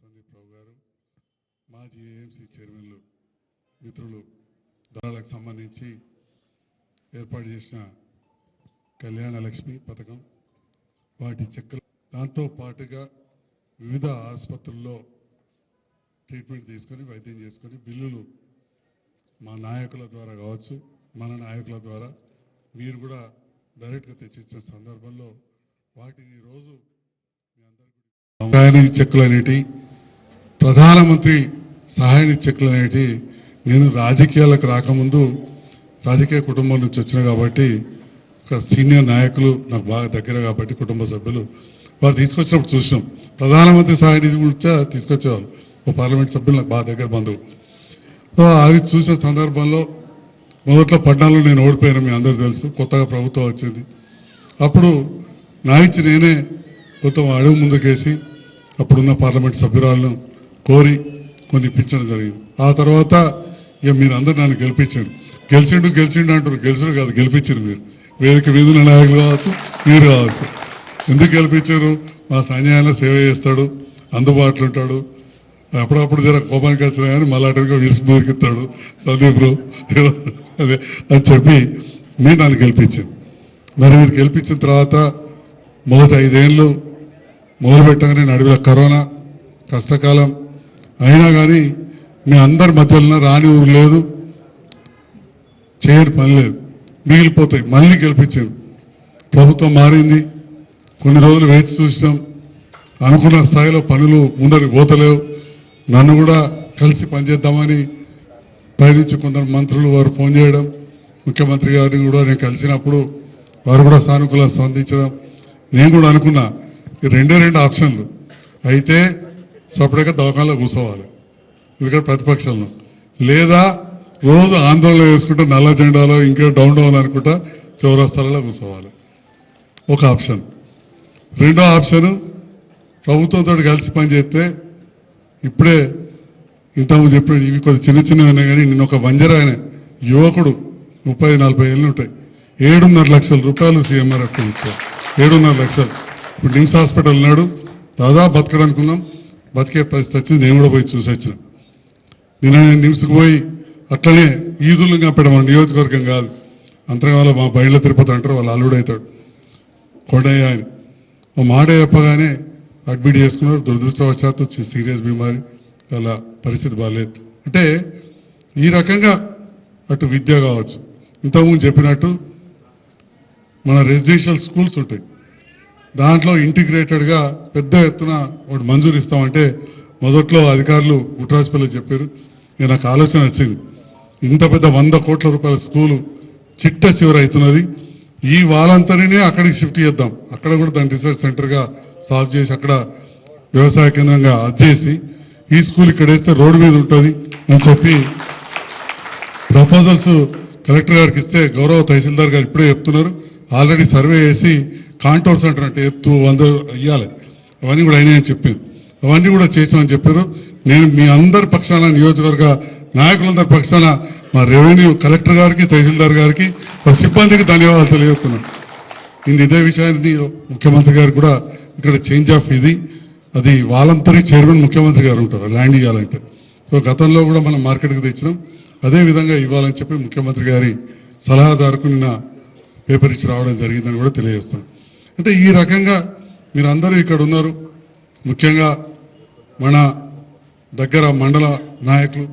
సందీప్ రావు గారు మాజీ ఏఎంసీ చైర్మన్లు మిత్రులు దళాలకు సంబంధించి ఏర్పాటు చేసిన కళ్యాణ లక్ష్మి పథకం వాటి చెక్కలు. దాంతో పాటుగా వివిధ ఆసుపత్రుల్లో ట్రీట్మెంట్ తీసుకొని వైద్యం చేసుకొని బిల్లులు మా నాయకుల ద్వారా కావచ్చు మన నాయకుల ద్వారా మీరు కూడా డైరెక్ట్గా తెచ్చిచ్చిన సందర్భంలో వాటిని ఈరోజు మీ అందరికీ చెక్కులు అనేటివి ప్రధానమంత్రి సహాయ నిధి చెక్కులు అనేటి నేను రాజకీయాలకు రాకముందు రాజకీయ కుటుంబం నుంచి వచ్చిన కాబట్టి ఒక సీనియర్ నాయకులు నాకు బాగా దగ్గర కాబట్టి కుటుంబ సభ్యులు వారు తీసుకొచ్చినప్పుడు చూసినాం. ప్రధానమంత్రి సహాయ నిధి గురించి తీసుకొచ్చేవాళ్ళు. ఓ పార్లమెంట్ సభ్యులు నాకు బాగా దగ్గర బంధువు సో అవి చూసిన సందర్భంలో మొదట్లో పడ్డాలో నేను ఓడిపోయాను మీ అందరూ తెలుసు. కొత్తగా ప్రభుత్వం వచ్చింది. అప్పుడు నా ఇచ్చి నేనే కొంత అడుగు ముందుకేసి అప్పుడున్న పార్లమెంట్ సభ్యురాలను కోరి కొన్ని ఇప్పించడం జరిగింది. ఆ తర్వాత ఇక మీరు అందరు నన్ను గెలిపించారు. గెలిచిండు గెలిచిండు అంటారు. గెలిచడు కాదు గెలిపించారు మీరు. వేదిక వీధుల నాయకులు కావచ్చు మీరు కావచ్చు. ఎందుకు గెలిపించారు? మా సైన్యాన్ని సేవ చేస్తాడు అందుబాటులో ఉంటాడు. అప్పుడప్పుడు జర కోపానికి వచ్చినా కానీ మళ్ళీ అటుగా విడిసి సందీప్ అదే అని చెప్పి మీరు నన్ను గెలిపించాను మరి మీరు గెలిపించిన తర్వాత మొదటి ఐదేళ్ళు మొదలు పెట్టగానే నడుగుల కరోనా కష్టకాలం అయినా కానీ మీ అందరి మధ్యలో రాని ఊరు లేదు. చేయని పని లేదు. మిగిలిపోతాయి. మళ్ళీ గెలిపించారు. ప్రభుత్వం మారింది. కొన్ని రోజులు వేచి చూసాం అనుకున్న స్థాయిలో పనులు ముందరికి పోతలేవు. నన్ను కూడా కలిసి పనిచేద్దామని పైనుంచి కొందరు మంత్రులు వారు ఫోన్ చేయడం ముఖ్యమంత్రి గారిని కూడా నేను కలిసినప్పుడు వారు కూడా సానుకూల స్పందించడం. నేను కూడా అనుకున్నా ఈ రెండే రెండు ఆప్షన్లు. అయితే సపరేట్గా దవాఖానలో కూర్చోవాలి. ఎందుకంటే ప్రతిపక్షంలో లేదా రోజు ఆందోళన చేసుకుంటే నల్ల జెండాలో ఇంకా డౌన్ డౌన్ అనుకుంటా చౌరస్తాలలో కూర్చోవాలి. ఒక ఆప్షన్. రెండో ఆప్షన్ ప్రభుత్వంతో కలిసి పనిచేస్తే ఇప్పుడే ఇంతకు చెప్పిన ఇవి కొద్ది చిన్న చిన్నవి ఉన్నాయి కానీ నిన్న ఒక వంజరాయన యువకుడు ముప్పై నలభై ఏళ్ళు ఉంటాయి. ఏడున్నర లక్షల రూపాయలు సీఎంఆర్ఎఫ్ ఇచ్చారు ఏడున్నర లక్షలు. ఇప్పుడు నిమ్స్ హాస్పిటల్ ఉన్నాడు. దాదాపు బతకడనుకున్నాం బతికే పరిస్థితి వచ్చింది నేను కూడా పోయి చూసి వచ్చిన. నిన్న నేను పోయి అట్లనే ఈదులు కప్పడం మన నియోజకవర్గం కాదు. అంతర్గాలో మా బయట తిరుపతి అంటారు వాళ్ళు అల్లుడు అవుతాడు కొండయ్య ఆయన. ఓ మాట చెప్పగానే అడ్మిట్ చేసుకున్నారు దురదృష్టవశాత్తు సీరియస్ బీమారి అలా పరిస్థితి బాగాలేదు అంటే ఈ రకంగా అటు విద్య కావచ్చు. ఇంతకుముందు చెప్పినట్టు మన రెసిడెన్షియల్ స్కూల్స్ ఉంటాయి. దాంట్లో ఇంటిగ్రేటెడ్గా పెద్ద ఎత్తున ఒకటి మంజూరు ఇస్తామంటే మొదట్లో అధికారులు గుట్రాజపల్లి చెప్పారు. ఇక నాకు ఆలోచన వచ్చింది. ఇంత పెద్ద వంద కోట్ల రూపాయల స్కూలు చిట్ట చివరి అవుతున్నది. ఈ వాలంతరినే అక్కడికి షిఫ్ట్ చేద్దాం. అక్కడ కూడా దాని రీసెర్చ్ సెంటర్గా సాల్వ్ చేసి అక్కడ వ్యవసాయ కేంద్రంగా అది చేసి ఈ స్కూల్ ఇక్కడ వేస్తే రోడ్డు మీద ఉంటుంది అని చెప్పి ప్రపోజల్స్ కలెక్టర్ గారికి ఇస్తే గౌరవ తహసీల్దార్ గారు ఇప్పుడే చెప్తున్నారు. ఆల్రెడీ సర్వే చేసి కాంటోర్స్ అంటారు అంటే ఎత్తు వంద ఇవ్వాలి అవన్నీ కూడా అయినాయని చెప్పారు. అవన్నీ కూడా చేసామని చెప్పారు. నేను మీ అందరి పక్షాన నియోజకవర్గ నాయకులందరి పక్షాన మా రెవెన్యూ కలెక్టర్ గారికి తహసీల్దార్ గారికి వారి సిబ్బందికి ధన్యవాదాలు తెలియజేస్తున్నాను. నేను ఇదే విషయాన్ని ముఖ్యమంత్రి గారు కూడా ఇక్కడ చేంజ్ ఆఫ్ ఇది. అది వాలంతరీ చైర్మన్ ముఖ్యమంత్రి గారు ఉంటారు ల్యాండ్ ఇవ్వాలంటే సో గతంలో కూడా మనం మార్కెట్కి తెచ్చినాం. అదే విధంగా ఇవ్వాలని చెప్పి ముఖ్యమంత్రి గారి సలహాదారుకు నిన్న పేపర్ ఇచ్చి రావడం జరిగిందని కూడా తెలియజేస్తున్నాం. అంటే ఈ రకంగా మీరు అందరూ ఇక్కడ ఉన్నారు. ముఖ్యంగా మన దగ్గర మండల నాయకులు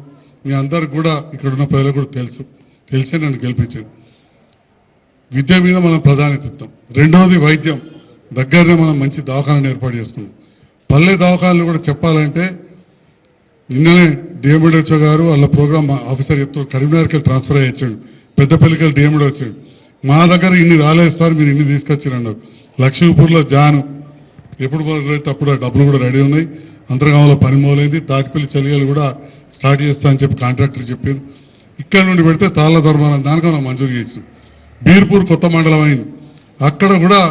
మీ అందరికి కూడా ఇక్కడ ఉన్న ప్రజలకు కూడా తెలుసు. తెలిసే నన్ను గెలిపించారు. విద్య మీద మనం ప్రాధాన్యత ఇస్తాం రెండవది వైద్యం. దగ్గరనే మనం మంచి దవాఖానాను ఏర్పాటు చేసుకున్నాం. పల్లె దవాఖానాలు కూడా చెప్పాలంటే నిన్ననే డిఎండిహెచ్ఓ గారు వాళ్ళ ప్రోగ్రామ్ ఆఫీసర్ చెప్తూ కరీంనగర్కి ట్రాన్స్ఫర్ ట్రాన్స్ఫర్ అయ్యొచ్చాడు పెద్దపల్లికి వెళ్ళి డిఎండి వచ్చాడు మా దగ్గర ఇన్ని రాలేదు సార్ మీరు ఇన్ని తీసుకొచ్చారు అన్నారు లక్ష్మీపూర్లో జాను. ఎప్పుడు మొదలెడితే అప్పుడు డబ్బులు కూడా రెడీ ఉన్నాయి. అంతర్గామంలో పని మొదలైంది. తాటిపల్లి చలియాలు కూడా స్టార్ట్ చేస్తా అని చెప్పి కాంట్రాక్టర్ చెప్పారు ఇక్కడ నుండి పెడితే తాళ్ళ ధర్మానం దానికన్నా మనం మంజూరు చేసినాం బీర్పూర్ కొత్త మండలం అయింది. అక్కడ కూడా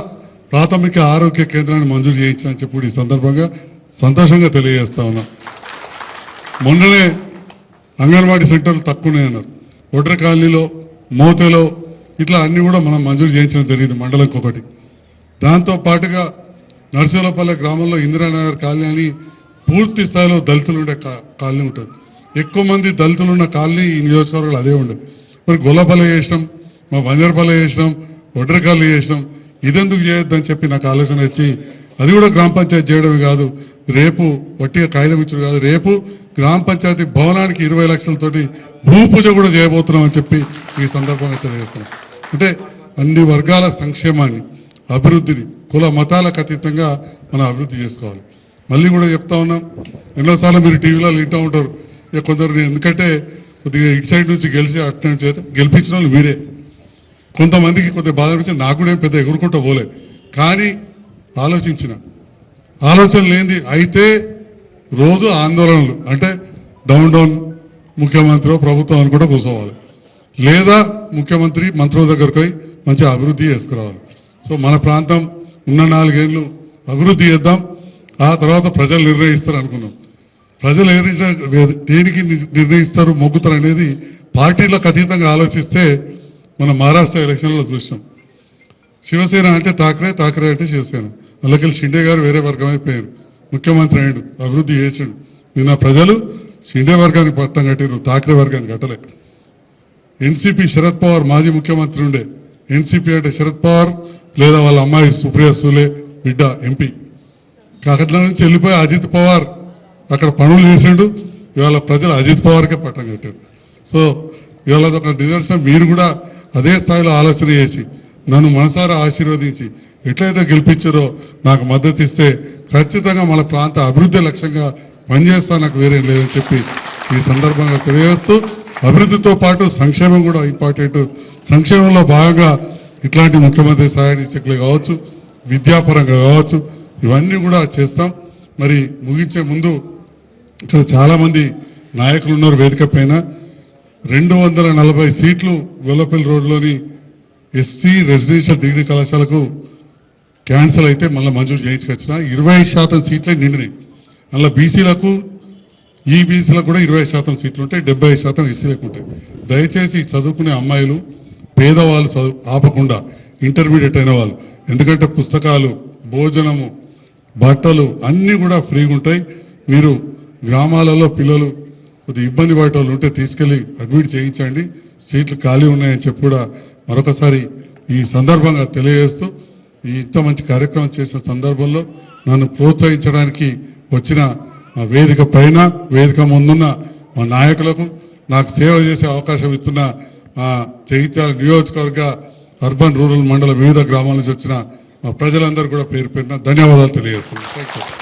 ప్రాథమిక ఆరోగ్య కేంద్రాన్ని మంజూరు చేయించాలని చెప్పి ఈ సందర్భంగా సంతోషంగా తెలియజేస్తా ఉన్నాం. మొన్ననే అంగన్వాడీ సెంటర్లు తక్కువనే అన్నారు. ఒడ్ర కాలనీలో మోతేలో ఇట్లా అన్నీ కూడా మనం మంజూరు చేయించడం జరిగింది మండలంకి ఒకటి దాంతో పాటుగా నర్సింహపల్లె గ్రామంలో ఇందిరానగర్ కాలనీ అని పూర్తి స్థాయిలో దళితులు ఉండే కా- కాలనీ ఉంటుంది. ఎక్కువ మంది దళితులు ఉన్న కాలనీ ఈ నియోజకవర్గాలు అదే ఉండదు. మరి గొల్లపల్లె చేసినాం మా బంజారపల్లి చేసినాం ఒడ్రకల్లి చేసినాం ఇదెందుకు చేయొద్దని చెప్పి నాకు ఆలోచన వచ్చి అది కూడా గ్రామ పంచాయతీ చేయడమే కాదు రేపు వట్టిగా కాగితం ఇచ్చారు కాదు రేపు గ్రామ పంచాయతీ భవనానికి ఇరవై లక్షలతోటి భూ పూజ కూడా చేయబోతున్నాం అని చెప్పి ఈ సందర్భంగా తెలియజేస్తున్నాం. అంటే అన్ని వర్గాల సంక్షేమాన్ని అభివృద్ధిని కుల మతాలకు అతీతంగా మనం అభివృద్ధి చేసుకోవాలి. మళ్ళీ కూడా చెప్తా ఉన్నాం ఎన్నోసార్లు మీరు టీవీలో వింటూ ఉంటారు. కొందరు నేను ఎందుకంటే కొద్దిగా ఇటు సైడ్ నుంచి గెలిచి అటు నుంచి గెలిపించిన వాళ్ళు మీరే. కొంతమందికి కొద్దిగా బాధ అనిపించి నాకు కూడా పెద్ద ఎగురుకుంటూ పోలే. కానీ ఆలోచించిన ఆలోచన లేనిది అయితే రోజు ఆందోళనలు అంటే డౌన్ డౌన్ ముఖ్యమంత్రి ప్రభుత్వం అని కూడా కూర్చోవాలి. లేదా ముఖ్యమంత్రి మంత్రుల దగ్గరకు పోయి మంచి అభివృద్ధి చేసుకురావాలి. సో మన ప్రాంతం ఉన్న నాలుగేళ్ళు అభివృద్ధి చేద్దాం. ఆ తర్వాత ప్రజలు నిర్ణయిస్తారు అనుకున్నాం. ప్రజలు దేనికి నిర్ణయిస్తారు మొగ్గుతారు అనేది పార్టీలకు అతీతంగా ఆలోచిస్తే మనం మహారాష్ట్ర ఎలక్షన్లో చూసాం. శివసేన అంటే తాకరే తాకరే అంటే శివసేన. అందులోకెళ్ళి షిండే గారు వేరే వర్గం అయిపోయారు ముఖ్యమంత్రి అయ్యాడు అభివృద్ధి చేసాడు నిన్న ప్రజలు షిండే వర్గానికి పట్టం కట్టారు తాకరే వర్గాన్ని కట్టలే. ఎన్సీపీ శరద్ పవార్ మాజీ ముఖ్యమంత్రి ఉండే. ఎన్సీపీ అంటే శరద్ పవార్ లేదా వాళ్ళ అమ్మాయి సుప్రియ సూలే బిడ్డ ఎంపీ. అక్కడ నుంచి వెళ్ళిపోయి అజిత్ పవార్ అక్కడ పనులు చేసిండు. ఇవాళ ప్రజలు అజిత్ పవార్కే పట్టం కట్టారు. సో ఇవాళ ఒక నిదర్శనం. మీరు కూడా అదే స్థాయిలో ఆలోచన చేసి నన్ను మనసారా ఆశీర్వదించి ఎట్లయితే గెలిపించారో నాకు మద్దతు ఇస్తే ఖచ్చితంగా మన ప్రాంత అభివృద్ధి లక్ష్యంగా పనిచేస్తా నాకు వేరేం లేదని చెప్పి ఈ సందర్భంగా తెలియజేస్తూ అభివృద్ధితో పాటు సంక్షేమం కూడా ఇంపార్టెంట్. సంక్షేమంలో భాగంగా ఇట్లాంటి ముఖ్యమంత్రి సహాయ చెక్లు కావచ్చు విద్యాపరంగా కావచ్చు ఇవన్నీ కూడా చేస్తాం. మరి ముగించే ముందు ఇక్కడ చాలామంది నాయకులు ఉన్నారు వేదిక పైన. రెండు వందల నలభై సీట్లు గొల్లపల్లి రోడ్లోని ఎస్సీ రెసిడెన్షియల్ డిగ్రీ కళాశాలకు క్యాన్సల్ అయితే మళ్ళీ మంజూరు చేయించుకొచ్చిన ఇరవై శాతం సీట్లే నిండినాయి. మళ్ళీ బీసీలకు ఈ బీసీలకు కూడా ఇరవై శాతం సీట్లు ఉంటాయి డెబ్బై శాతం ఎస్సీలకు ఉంటాయి. దయచేసి చదువుకునే అమ్మాయిలు పేదవాళ్ళు చదువు ఆపకుండా ఇంటర్మీడియట్ అయిన వాళ్ళు. ఎందుకంటే పుస్తకాలు భోజనము బట్టలు అన్నీ కూడా ఫ్రీగా ఉంటాయి. మీరు గ్రామాలలో పిల్లలు కొద్దిగా ఇబ్బంది పడే వాళ్ళు ఉంటే తీసుకెళ్ళి అడ్మిట్ చేయించండి. సీట్లు ఖాళీ ఉన్నాయని చెప్పి కూడా మరొకసారి ఈ సందర్భంగా తెలియజేస్తూ ఈ ఇంత మంచి కార్యక్రమం చేసిన సందర్భంలో నన్ను ప్రోత్సహించడానికి వచ్చిన మా వేదిక పైన వేదిక ముందున్న మా నాయకులకు నాకు సేవ చేసే అవకాశం ఇస్తున్న జగిత్యాల నియోజకవర్గ అర్బన్ రూరల్ మండల వివిధ గ్రామాల నుంచి వచ్చిన మా ప్రజలందరూ కూడా పేరు పేరున ధన్యవాదాలు తెలియజేస్తున్నాను